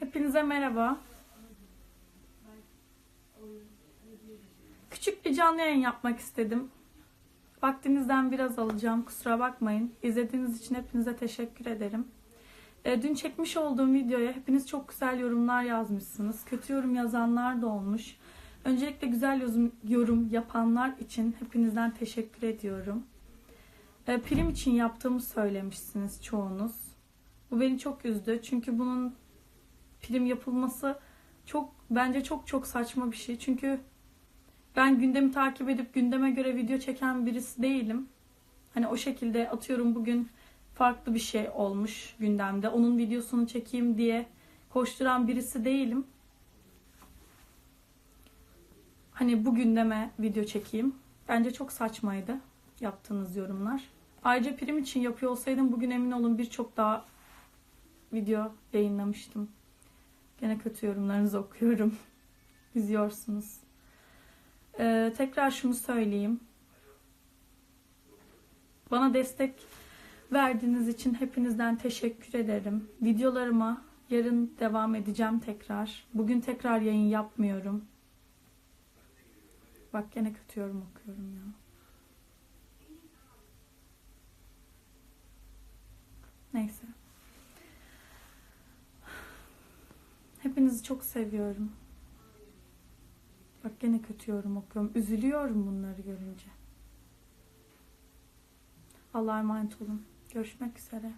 Hepinize merhaba. Küçük bir canlı yayın yapmak istedim. Vaktinizden biraz alacağım. Kusura bakmayın. İzlediğiniz için hepinize teşekkür ederim. E, dün çekmiş olduğum videoya hepiniz çok güzel yorumlar yazmışsınız. Kötü yorum yazanlar da olmuş. Öncelikle güzel yorum, yapanlar için hepinizden teşekkür ediyorum. E, prim için yaptığımı söylemişsiniz çoğunuz. Bu beni çok üzdü. Çünkü bunun prim yapılması çok bence çok çok saçma bir şey. Çünkü ben gündemi takip edip gündeme göre video çeken birisi değilim. Hani o şekilde atıyorum bugün farklı bir şey olmuş gündemde. Onun videosunu çekeyim diye koşturan birisi değilim. Hani bu gündeme video çekeyim. Bence çok saçmaydı yaptığınız yorumlar. Ayrıca prim için yapıyor olsaydım bugün emin olun birçok daha video yayınlamıştım. Gene kötü yorumlarınızı okuyorum. Üzüyorsunuz. Ee, tekrar şunu söyleyeyim. Bana destek verdiğiniz için hepinizden teşekkür ederim. Videolarıma yarın devam edeceğim tekrar. Bugün tekrar yayın yapmıyorum. Bak gene kötü yorum okuyorum ya. Neyse. Hepinizi çok seviyorum. Bak gene kötü yorum okuyorum. Üzülüyorum bunları görünce. Allah'a emanet olun. Görüşmek üzere.